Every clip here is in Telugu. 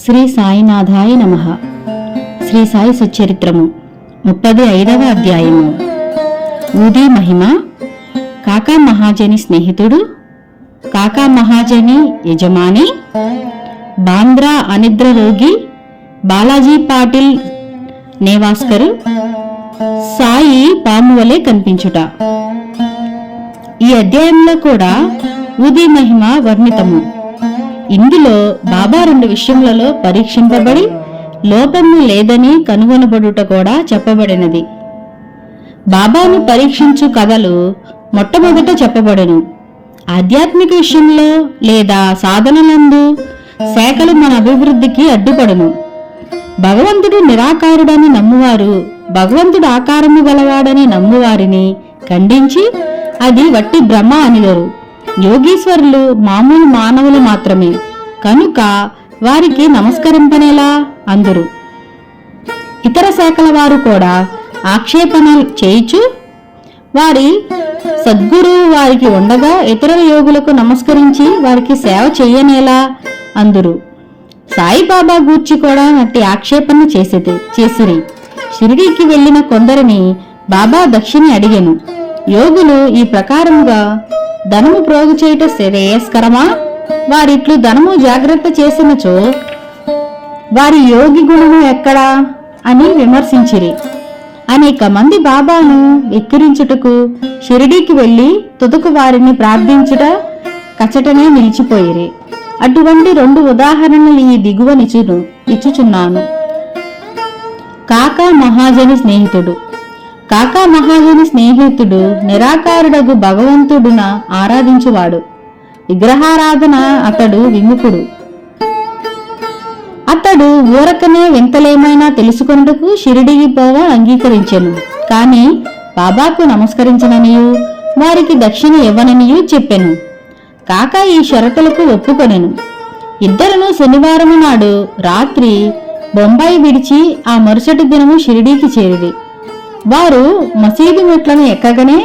శ్రీ సాయినాథాయ నమ. శ్రీ సాయి సచ్చరిత్రము ముప్పది ఐదవ అధ్యాయము. ఊది మహిమ కాకా మహాజని స్నేహితుడు కాకా మహాజని యజమాని బాంద్రా అనిద్ర రోగి బాలాజీ పాటిల్ నేవాస్కరు సాయి పాము వలె కనిపించుట. ఈ అధ్యాయంలో కూడా ఊది మహిమ వర్ణితము. ఇందులో బాబా రెండు విషయములలో పరీక్షింపబడి లోపము లేదని కనుగొనబడుట కూడా చెప్పబడినది. బాబాను పరీక్షించు కథలు మొట్టమొదట చెప్పబడును. ఆధ్యాత్మిక విషయంలో లేదా సాధనలందు శాఖలు మన అభివృద్ధికి అడ్డుపడును. భగవంతుడు నిరాకారుడని నమ్మువారు భగవంతుడు ఆకారము గలవాడని నమ్మువారిని ఖండించి అది వట్టి భ్రమ అనిదరు యోగీశ్వరులు మామూలు మానవులు మాత్రమే. కనుక వారికి నమస్కరింపనేలా అందరు. ఇతర శాఖల వారు కూడా ఆక్షేపణ చేయిచు? వారి సద్గురు వారికి ఉండగా ఇతర యోగులకు నమస్కరించి వారికి సేవ చేయనేలా? అందురు. సాయిబాబా గూర్చి కూడా నట్టి ఆక్షేపణ చేసేది చేసిరి. షిరిడీకి వెళ్ళిన కొందరిని బాబా దక్షిణి అడిగాను. యోగులు ఈ ప్రకారముగా ధనము ప్రోగు చేయుట శ్రేయస్కరమా? వారిట్లు ధనము జాగ్రత్త చేసినచో వారి యోగి గుణము ఎక్కడా? అని విమర్శించిరి. అనేక మంది బాబాను వెక్కిరించుటకు షిరిడీకి వెళ్ళి తుదకు వారిని ప్రార్థించుట కచటనే నిలిచిపోయిరి. అటువంటి రెండు ఉదాహరణలు ఈ దిగువనిచును ఇచ్చుచున్నాను. కాకా మహాజని స్నేహితుడు. కాకా మహాజని స్నేహితుడు నిరాకారుడగు భగవంతుడున ఆరాధించువాడు. విగ్రహారాధన అతడు విముఖుడు. అతడు ఊరకనే వింతలేమైనా తెలుసుకొనుటకు షిరిడికి పోవ అంగీకరించెను. కాని బాబాకు నమస్కరించననియు వారికి దక్షిణ ఇవ్వననియు చెప్పెను. కాక ఈ షరతులకు ఒప్పుకొనెను. ఇద్దరును శనివారము నాడు రాత్రి బొంబాయి విడిచి ఆ మరుసటి దినము షిరిడీకి చేరిరి. వారు మసీదు మెట్లను ఎక్కగానే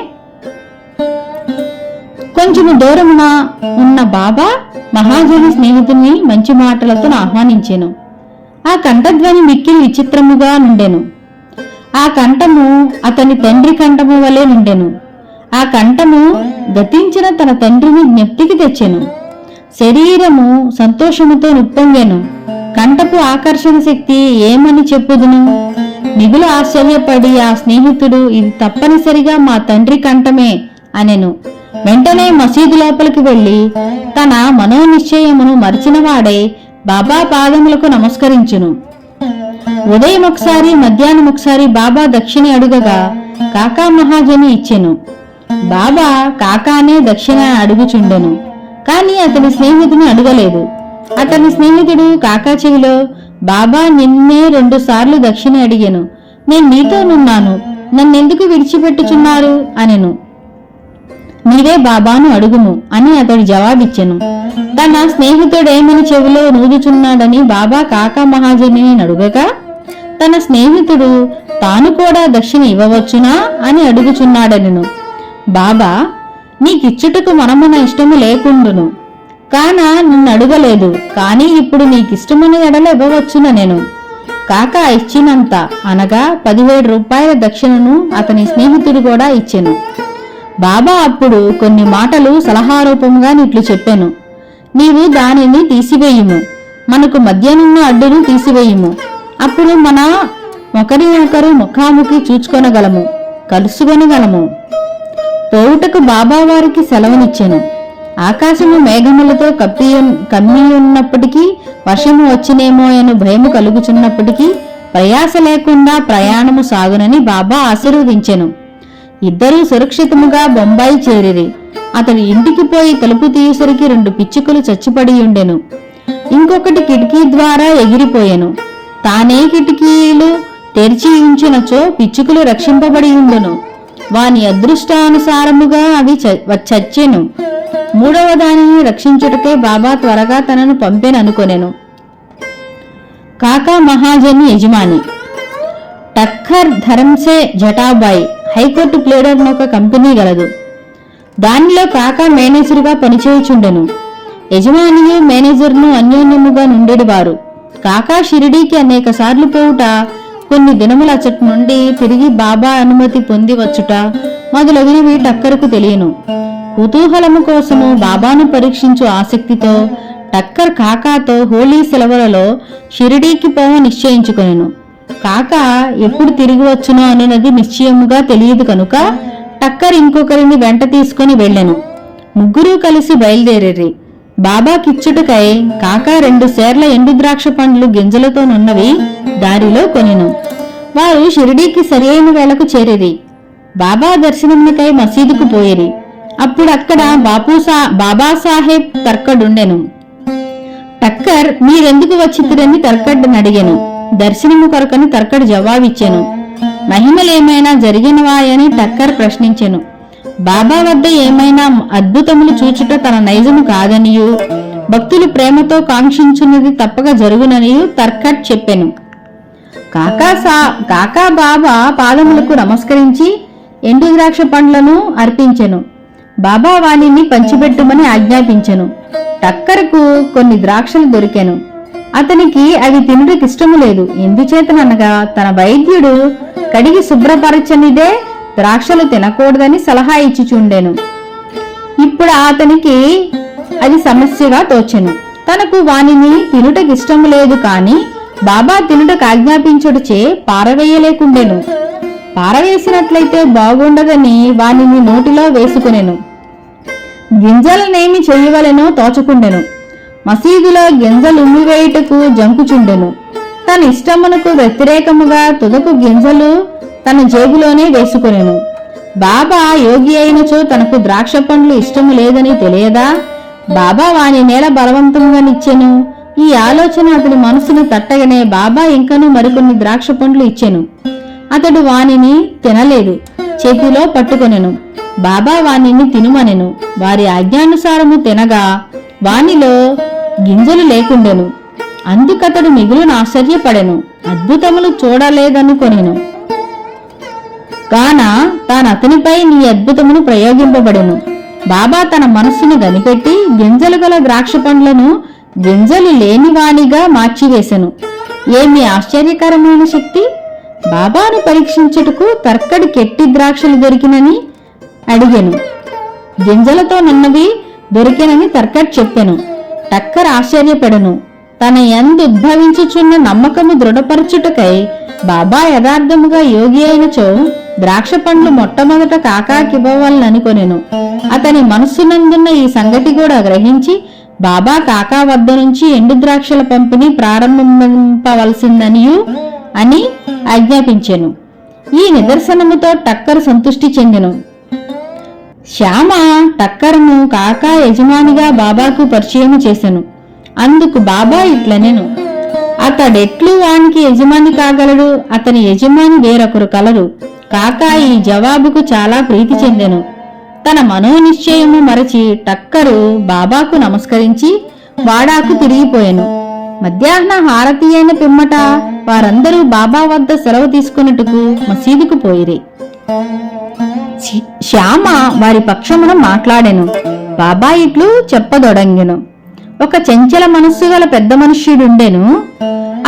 కొంచెము దూరమున ఉన్న బాబా మహాజని స్నేహితుని మంచి మాటలతో ఆహ్వానించెను. ఆ కంఠధ్వని మిక్కిలి విచిత్రముగా నుండెను. ఆ కంఠము అతని తండ్రి కంఠము వలె నుండెను. ఆ కంఠము గతించిన తన తండ్రిని జ్ఞప్తికి తెచ్చెను. శరీరము సంతోషముతో నిప్పొంగాను కంఠపు ఆకర్షణ శక్తి ఏమని చెప్పుదును? మిగులు ఆశ్చర్యపడి ఆ స్నేహితుడు ఇది తప్పనిసరిగా మా తండ్రి కంఠమే అనెను. వెంటనే మసీదు లోపలికి వెళ్ళి తన మనోనిశ్చయమును మరిచినవాడై బాబా పాదములకు నమస్కరించును. ఉదయం ఒకసారి మధ్యాహ్నం ఒకసారి బాబా దక్షిణ అడుగగా కాకా మహాజని ఇచ్చెను. బాబా కాకానే దక్షిణ అడుగుచుండెను. కాని అతని స్నేహితుని అడగలేదు. అతని స్నేహితుడు కాకా చెవిలో బాబా నిన్నే రెండు సార్లు దక్షిణ అడిగాను. నేను నీతోనున్నాను నన్నెందుకు విడిచిపెట్టుచున్నారు? అనెను. నీవే బాబాను అడుగుము అని అతడు జవాబిచ్చెను. తన స్నేహితుడేమని చెవిలో నూదుచున్నాడని బాబా కాకా మహాజనిని అడుగగా తన స్నేహితుడు తాను కూడా దక్షిణ ఇవ్వవచ్చునా? అని అడుగుచున్నాడనెను. బాబా నీకిచ్చుటకు మనమున ఇష్టము లేకుండును. కాన నిన్ను అడగలేదు కానీ ఇప్పుడు నీకిష్టమైన ఎడలు ఇవ్వవచ్చున నేను. కాక ఇచ్చినంత అనగా పదివేడు రూపాయల దక్షిణను అతని స్నేహితుడు కూడా ఇచ్చెను. బాబా అప్పుడు కొన్ని మాటలు సలహారూపంగా నిట్లు చెప్పాను. నీవు దానిని తీసివేయుము మనకు మధ్యనున్న అడ్డును తీసివేయుము. అప్పుడు మన ఒకరి ఒకరు ముఖాముఖి చూచుకొనగలము కలుసుకొనగలము. పోవుటకు బాబా వారికి సెలవునిచ్చాను. ఆకాశము మేఘములతో కప్పి కమ్మి ఉన్నప్పటికీ వర్షము వచ్చినేమో అని భయము కలుగుచున్నప్పటికీ ప్రయాస లేకుండా ప్రయాణము సాగునని బాబా ఆశీర్వదించెను. ఇద్దరూ సురక్షితముగా బొంబాయి చేరిరి. అతడు ఇంటికి పోయి తలుపు తీయసరికి రెండు పిచ్చుకలు చచ్చిపడి ఉండెను ఇంకొకటి కిటికీ ద్వారా ఎగిరిపోయెను. తానే కిటికీలు తెరిచి ఉంచినచో పిచ్చుకలు రక్షింపబడి ఉండును వాని అదృష్టానుసారముగా అవి చచ్చెను. మూడవ దానిని రక్షించుటకే బాబా త్వరగా తనను పంపెననుకొనెను కాకా మహాజని యజమాని. Thakkar Dharamsey Jatabhai high court pleader ఒక కంపెనీ గలదు. దానిలో కాకా మేనేజరుగా పనిచేయుచుండెను. యజమానియు మేనేజర్ను అన్యోన్యముగా నుండెడివారు. కాకా షిరిడీకి అనేక సార్లు పోవుట కొన్ని దినముల అచ్చటి నుండి తిరిగి బాబా అనుమతి పొంది వచ్చుట మొదలగునవి టక్కరకు తెలియను. కుతూహలము కోసము బాబాను పరీక్షించు ఆసక్తితో టక్కర్ కాకాతో హోలీ సెలవులలో షిరిడీకి పోవ నిశ్చయించుకొనెను. కాక ఎప్పుడు తిరిగి వచ్చునో అనున్నది నిశ్చయముగా తెలియదు కనుక టక్కర్ ఇంకొకరిని వెంట తీసుకుని వెళ్ళెను. ముగ్గురు కలిసి బయలుదేరేరి. బాబా కిచ్చుటకై కాకా రెండు సేర్ల ఎండు ద్రాక్ష పండ్లు గింజలతోనున్నవి దారిలో కొనెను. వారు షిరిడీకి సరియైన వేళకు చేరేది బాబా దర్శనమునికై మసీదుకు పోయేరి. అప్పుడు అక్కడ బాపూసా బాబాసాహెబ్ తర్కడుండెను. టక్కర్ మీరెందుకు వచ్చితిరని తర్కడ్ని అడిగాను? దర్శనము కొరకని తర్కడ్ జవాబిచ్చాను. మహిమలేమైనా జరిగినవాయని టక్కర్ ప్రశ్నించెను. బాబా వద్ద ఏమైనా అద్భుతములు చూచుట తన నైజము కాదనియు భక్తులు ప్రేమతో కాంక్షించున్నది తప్పక జరుగుననియు తర్కట్ చెప్పాను. కాకా సా కాకా బాబా పాదములకు నమస్కరించి ఎండు ద్రాక్ష పండ్లను అర్పించెను. బాబా వాణిని పంచిపెట్టుమని ఆజ్ఞాపించెను. టక్కరకు కొన్ని ద్రాక్షలు దొరికాను. అతనికి అవి తినుటకి ఇష్టము లేదు. ఎందుచేతననగా తన వైద్యుడు కడిగి శుభ్రపరచనిదే ద్రాక్షలు తినకూడదని సలహా ఇచ్చి చూండెను ఇప్పుడు అతనికి అది సమస్యగా తోచెను. తనకు వానిని తినుటకిష్టము లేదు కాని బాబా తినుటకు ఆజ్ఞాపించుటచే పారవేయలేకుండెను. పారవేసినట్లయితే బాగుండదని వానిని నోటిలో వేసుకునేను. గింజలనేమి చేయవలెనో తోచకుండెను. మసీదులో గింజలు ఉమ్మివేయుటకు జంకుచుండెను. తన ఇష్టమునకు వ్యతిరేకముగా తుదకు గింజలు తన జేబులోనే వేసుకునేను. బాబా యోగి అయినచో తనకు ద్రాక్ష పండ్లు ఇష్టము లేదని తెలియదా? బాబా వాని నేల బలవంతముగా నిచ్చెను. ఈ ఆలోచన అతడి మనసును తట్టగనే బాబా ఇంకను మరికొన్ని ద్రాక్ష పండ్లు ఇచ్చెను. అతడు వానిని తినలేదు. చేతిలో పట్టుకొనెను. బాబా వానిని తినుమనెను. వారి ఆజ్ఞానుసారము తినగా వానిలో గింజలు లేకుండెను. అందుకతడు మిగులును ఆశ్చర్యపడెను. అద్భుతములు చూడలేదనుకొనెను. కాన తాను అతనిపై నీ అద్భుతమును ప్రయోగింపబడెను. బాబా తన మనస్సును గనిపెట్టి గింజలు గల ద్రాక్ష పండ్లను గింజలు లేనివానిగా మార్చివేశెను ఏమి ఆశ్చర్యకరమైన శక్తి? బాబాను పరీక్షించుటకు తర్కడి కెట్టి ద్రాక్షలు దొరికినని అడిగాను. గింజలతో నిన్నవి దొరికినని తర్కట్ చెప్పాను. టక్కర్ ఆశ్చర్యపడను. తన ఎందు ఉద్భవించుచున్న నమ్మకము దృఢపరచుటకై బాబా యథార్థముగా యోగి అయినచో ద్రాక్ష పండ్లు మొట్టమొదట కాకాకివ్వవాలనుకొనెను అతని మనస్సునందున్న ఈ సంగతి కూడా గ్రహించి బాబా కాకా వద్ద నుంచి ఎండు ద్రాక్షల పంపిణీ ప్రారంభింపవలసిందనియు అని ఆజ్ఞాపించెను. ఈ నిదర్శనముతో టక్కర్ సంతుష్టి చెందెను. శ్యామ టక్కర్ను కాకా యజమానిగా బాబాకు పరిచయం చేసెను. అందుకు బాబా ఇట్లనెను. అతడెట్లు వానికి యజమాని కాగలడు అతని యజమాని వేరొకరు కలరు. కాకా ఈ జవాబుకు చాలా ప్రీతి చెందెను. తన మనోనిశ్చయము మరచి టక్కరు బాబాకు నమస్కరించి వాడాకు తిరిగిపోయెను. మధ్యాహ్న హారతి అయిన పిమ్మట వారందరూ బాబా వద్ద సెలవు తీసుకున్నట్టుకు మసీదుకు పోయిరి. శ్యామ వారి పక్షమున మాట్లాడెను. బాబా ఇట్లు చెప్పదొడంగెను. ఒక చెంచల మనస్సు గల పెద్ద మనుష్యుడుండెను.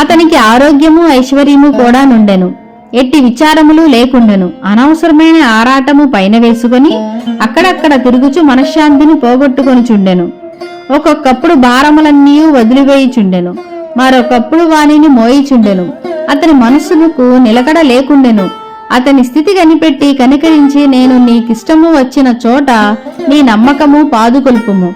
అతనికి ఆరోగ్యము ఐశ్వర్యము కూడా నుండెను. ఎట్టి విచారములు లేకుండెను. అనవసరమైన ఆరాటము పైన వేసుకొని అక్కడక్కడ తిరుగుచు మనశ్శాంతిని పోగొట్టుకొనుచుండెను. ఒక్కొక్కప్పుడు భారములన్నీ వదిలివేయుచుండెను. మరొకప్పుడు వానిని మోయిచుండెను. అతని మనస్సునకు నిలకడ లేకుండెను. అతని స్థితి కనిపెట్టి కనికరించి నేను నీకిష్టము వచ్చిన చోట నీ నమ్మకము పాదుకొల్పుము.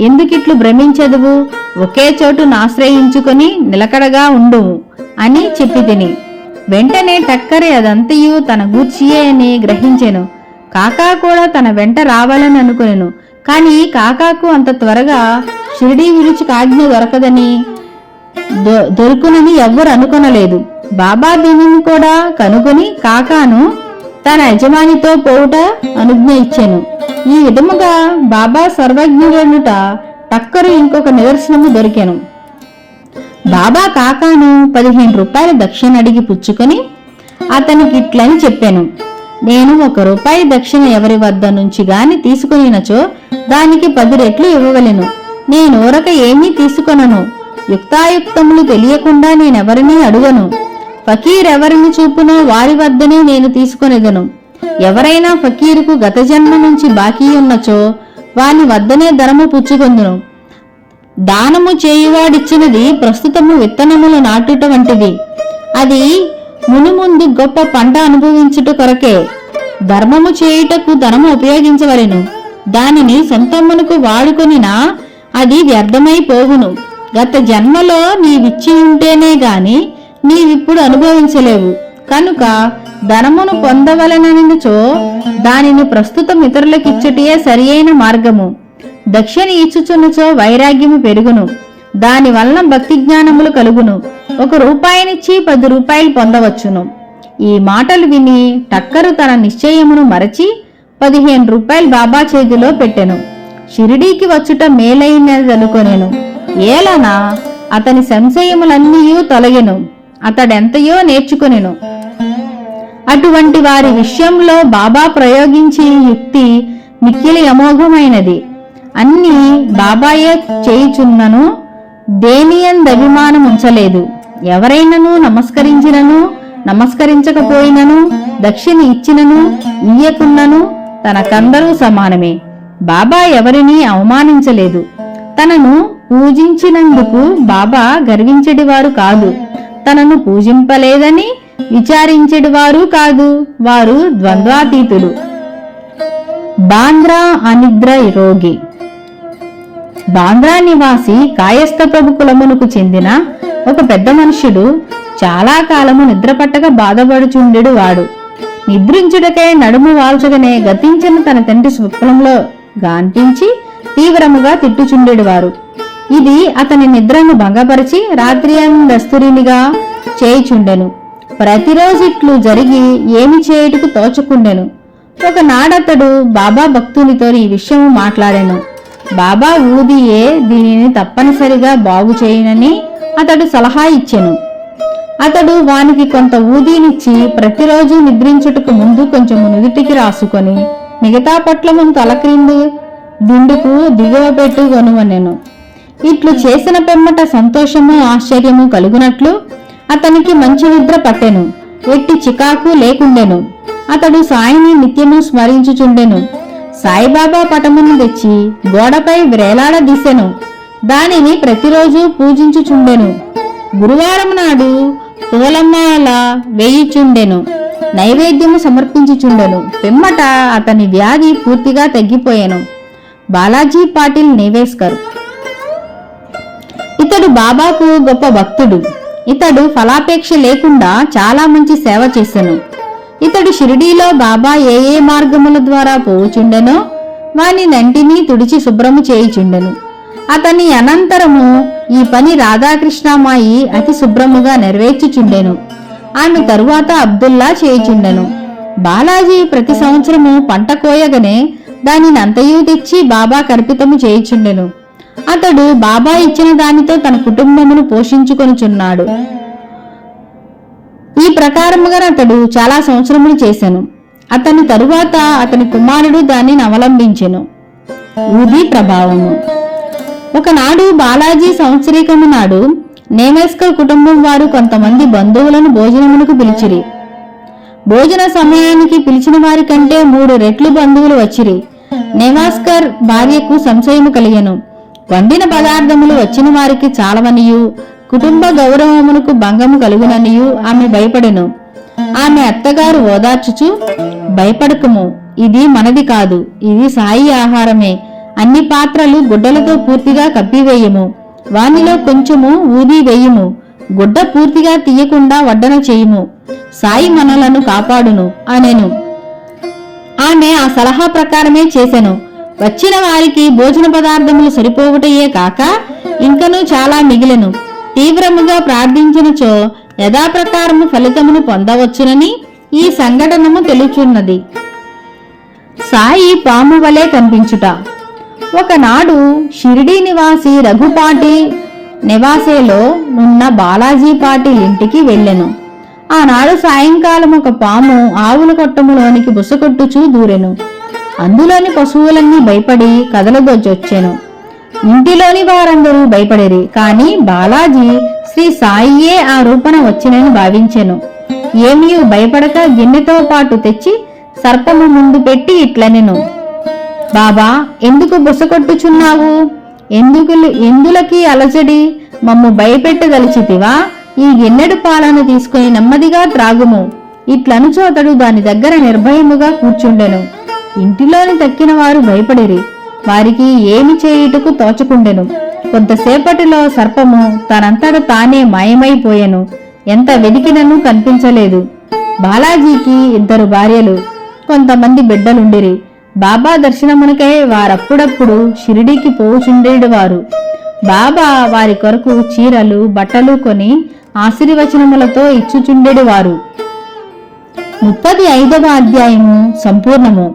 ఎందుకిట్లు భ్రమించదువు? ఒకే చోటును ఆశ్రయించుకొని నిలకడగా ఉండుము అని చెప్పి తిని. వెంటనే టక్కరి అదంతయు తన గూర్చియే అని గ్రహించెను. కాకా కూడా తన వెంట రావాలని అనుకునేను. కాని కాకాకు అంత త్వరగా షిరిడీ విరుచికి ఆజ్ఞ దొరకదని దొ- దొరుకునని ఎవ్వరు అనుకొనలేదు. బాబా దీనిని కూడా కనుగొని కాకాను తన యజమానితో పోవుట అనుజ్ఞ ఇచ్చాను. ఈ విధముగా బాబా సర్వజ్ఞుడనుట టక్కరు ఇంకొక నిదర్శనము దొరికాను. బాబా కాకాను పదిహేను రూపాయల దక్షిణ అడిగి పుచ్చుకొని అతనికి ఇట్లని చెప్పాను. నేను ఒక రూపాయి దక్షిణ ఎవరి వద్ద నుంచి గాని తీసుకునినచో దానికి పది రెట్లు ఇవ్వవలెను. నేను ఊరక ఏమీ తీసుకొనను. యుక్తాయుక్తములు తెలియకుండా నేనెవరినీ అడుగను. ఫకీర్ ఎవరిని చూపునో వారి వద్దనే నేను తీసుకొనెదను. ఎవరైనా ఫకీరుకు గత జన్మ నుంచి బాకీ ఉన్నచో వాని వద్దనే ధరము పుచ్చుకొందును. దానము చేయువాడిచ్చినది ప్రస్తుతము విత్తనములు నాటుట వంటిది. అది మునుముందు గొప్ప పంట అనుభవించుట కొరకే ధర్మము చేయుటకు ధనము ఉపయోగించవలెను. దానిని సొంతమునకు వాడుకొనినా అది వ్యర్థమైపోవును గత జన్మలో నీవిచ్చి ఉంటేనే గాని నీవిప్పుడు అనుభవించలేవు. కనుక ధనమును పొందవలననిచో దానిని ప్రస్తుతం ఇతరులకిచ్చుటే సరియైన మార్గము. దక్షిణ ఇచ్చుచున్నచో వైరాగ్యము పెరుగును. దాని వలన భక్తి జ్ఞానములు కలుగును. ఒక రూపాయినిచ్చి పది రూపాయలు పొందవచ్చును. ఈ మాటలు విని టక్కరు తన నిశ్చయమును మరచి పదిహేను రూపాయలు బాబా చేతిలో పెట్టెను. షిరిడీకి వచ్చుట మేలైనదనుకొనెను. ఏలనా అతని సంశయములన్నీ తొలగెను. అతడెంతయో నేర్చుకొనెను. అటువంటి వారి విషయంలో బాబా ప్రయోగించి యుక్తి మిక్కిలి అమోఘమైనది. అన్నీ బాబాయే చేయుచున్నను దేనియందభిమానం ఉంచలేదు? ఎవరైనను నమస్కరించినను నమస్కరించకపోయినను దక్షిణ ఇచ్చినను ఇయ్యకున్నను తనకందరూ సమానమే. బాబా ఎవరిని అవమానించలేదు. తనను పూజించినందుకు బాబా గర్వించడివారు కాదు. తనను పూజింపలేదని విచారించడివారు కాదు. వారు ద్వంద్వాతీతులు. బాంద్రా అనిద్ర రోగి. బాంద్రా నివాసి కాయస్థ ప్రభు కులమునకు చెందిన ఒక పెద్ద మనుష్యుడు చాలా కాలము నిద్రపట్టక బాధపడుచుండెడు వాడు. నిద్రించుటకై నడుము వాల్చగనే గతించిన తన తండ్రి స్వప్నంలో గాంటించి తీవ్రముగా తిట్టుచుండెడు వారు. ఇది అతని నిద్రను భంగపరిచి రాత్రి దస్తురినిగా చేయిచుండెను. ప్రతిరోజు ఇట్లు జరిగి ఏమి చేయుటకు తోచకుండెను. ఒకనాడతడు బాబా భక్తునితో ఈ విషయం మాట్లాడాను. బాబా ఊదియే దీనిని తప్పనిసరిగా బాగు చేయనని అతడు సలహా ఇచ్చెను. అతడు వానికి కొంత ఊదీనిచ్చి ప్రతిరోజు నిద్రించుటకు ముందు కొంచెం నుదుటికి రాసుకొని మిగతా పట్లము తలక్రింది దిండుకు దిగువ పెట్టుకొనువనెను ఇట్లు చేసిన పెమ్మట సంతోషము ఆశ్చర్యము కలుగునట్లు అతనికి మంచి నిద్ర పట్టెను. ఎట్టి చికాకు లేకుండెను. అతడు సాయిని నిత్యము స్మరించుచుండెను. సాయిబాబా పటమును తెచ్చి గోడపై వ్రేలాడదీసెను దానిని ప్రతిరోజు పూజించుచుండెను. గురువారం నాడు పూలమాల వేయుచుండెను. నైవేద్యము సమర్పించుచుండెను. పిమ్మట అతని వ్యాధి పూర్తిగా తగ్గిపోయెను. బాలాజీ పాటిల్ నేవేస్కర్. ఇతడు బాబాకు గొప్ప భక్తుడు. ఇతడు ఫలాపేక్ష లేకుండా చాలా మంచి సేవ చేశాను ఇతడు షిరిడీలో బాబా ఏ ఏ మార్గముల ద్వారా పోవుచుండెనో వాని నంటిని తుడిచి శుభ్రము చేయుచుండెను. అతని అనంతరము ఈ పని రాధాకృష్ణమాయి అతి శుభ్రముగా నెరవేర్చుచుండెను. ఆమె తరువాత అబ్దుల్లా చేయుచుండెను. బాలాజీ ప్రతి సంవత్సరము పంట కోయగనే దానిని అంతయు తెచ్చి బాబా కర్పితము చేయుచుండెను. అతడు బాబా ఇచ్చిన దానితో తన కుటుంబమును పోషించుకొనుచున్నాడు. ప్రకారముగా అతడు చాలా సంవత్సరములు చేశాను అతని తరువాత అతని కుమారుడు దానిని అవలంబించెను. ఊది ప్రభావము. ఒకనాడు బాలాజీ సంవత్సరీకము నాడు నేమేస్కర్ కుటుంబం వారు కొంతమంది బంధువులను భోజనమునకు పిలిచిరి. భోజన సమయానికి పిలిచిన వారి కంటే మూడు రెట్లు బంధువులు వచ్చిరి. నేవాస్కర్ భార్యకు సంశయము కలిగెను. వండిన పదార్థములు వచ్చిన వారికి చాలవనియు. కుటుంబ గౌరవమునకు భంగము కలుగుననియు ఆమె భయపడెను. ఆమె అత్తగారు ఓదార్చుచు భయపడకము ఇది మనది కాదు ఇది సాయి ఆహారమే. అన్ని పాత్రలు గుడ్డలతో పూర్తిగా కప్పివేయము. వానిలో కొంచెము ఊది వేయుము. గుడ్డ పూర్తిగా తీయకుండా వడ్డన చేయుము. సాయి మనలను కాపాడును అనెను. ఆమె ఆ సలహా ప్రకారమే చేసెను. వచ్చిన వారికి భోజన పదార్థములు సరిపోవటయే కాక ఇంకనూ చాలా మిగిలెను. తీవ్రముగా ప్రార్థించినచో యథాప్రకారము ఫలితమును పొందవచ్చునని ఈ సంఘటనము తెలుచున్నది. సాయి పాము వలె కనిపించుట ఒకనాడు షిరిడీ నివాసి రఘుపాటి నివాసేలో ఉన్న బాలాజీ పాటిల్ ఇంటికి వెళ్ళెను. ఆనాడు సాయంకాలం ఒక పాము ఆవుల కొట్టములోనికి బుసకొట్టుచూ దూరెను. అందులోని పశువులన్నీ భయపడి కదలదొచ్చొచ్చెను ఇంటిలోని వారందరూ భయపడేరి కాని బాలాజీ శ్రీ సాయియే ఆ రూపణ వచ్చినని భావించెను. ఏమీ భయపడక గిన్నెతో పాటు తెచ్చి సర్పము ముందు పెట్టి ఇట్లనెను. బాబా ఎందుకు బుసకొట్టుచున్నావు ఎందుకు ఎందులకి అలజడి? మమ్ము భయపెట్టదలిచితివా? ఈ గిన్నెడు పాలను తీసుకుని నెమ్మదిగా త్రాగుము. ఇట్లనుచో అతడు దాని దగ్గర నిర్భయముగా కూర్చుండెను. ఇంటిలోని తక్కిన వారు భయపడిరి. వారికి ఏమి చేయుటకు తోచకుండెను. కొంతసేపటిలో సర్పము తనంతట తానే మాయమైపోయెను. ఎంత వెదికినను కనిపించలేదు. బాలాజీకి ఇద్దరు భార్యలు కొంతమంది బిడ్డలుండిరి. బాబా దర్శనమునకై వారప్పుడప్పుడు షిరిడీకి పోవుచుండేవారు బాబా వారి కొరకు చీరలు బట్టలు కొని ఆశీర్వచనములతో ఇచ్చుచుండెడివారు. ముప్పది ఐదవ అధ్యాయము సంపూర్ణము.